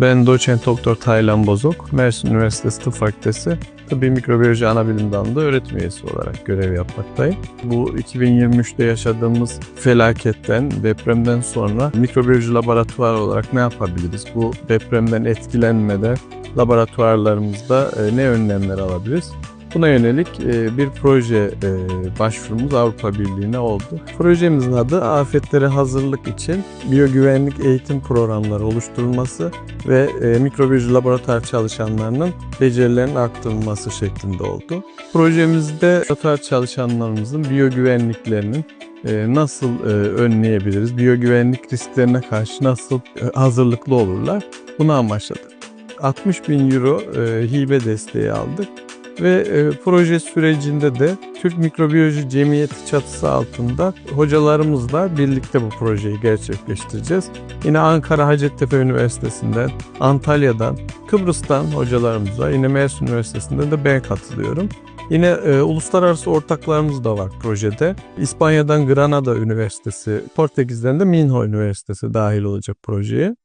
Ben doçent doktor Taylan Bozok, Mersin Üniversitesi Tıp Fakültesi Tıbbi Mikrobiyoloji Anabilim Dalı'nda öğretim üyesi olarak görev yapmaktayım. Bu 2023'te yaşadığımız felaketten, depremden sonra mikrobiyoloji laboratuvarı olarak ne yapabiliriz? Bu depremden etkilenmeden laboratuvarlarımızda e, ne önlemler alabiliriz? Buna yönelik e, bir proje e, başvurumuz Avrupa Birliği'ne oldu. Projemizin adı afetlere hazırlık için biyogüvenlik eğitim programları oluşturulması ve e, mikrobiyoloji laboratuvar çalışanlarının becerilerinin arttırılması şeklinde oldu. Projemizde laboratuvar çalışanlarımızın biyogüvenliklerinin nasıl önleyebiliriz, biyogüvenlik risklerine karşı nasıl hazırlıklı olurlar bunu amaçladık. 60 bin euro hibe desteği aldık ve e, proje sürecinde de Türk Mikrobiyoloji Cemiyeti çatısı altında hocalarımızla birlikte bu projeyi gerçekleştireceğiz. Yine Ankara Hacettepe Üniversitesi'nden, Antalya'dan, Kıbrıs'tan hocalarımız var. Yine Mersin Üniversitesi'nden de ben katılıyorum. Yine e, uluslararası ortaklarımız da var projede. İspanya'dan Granada Üniversitesi, Portekiz'den de Minho Üniversitesi dahil olacak projeye.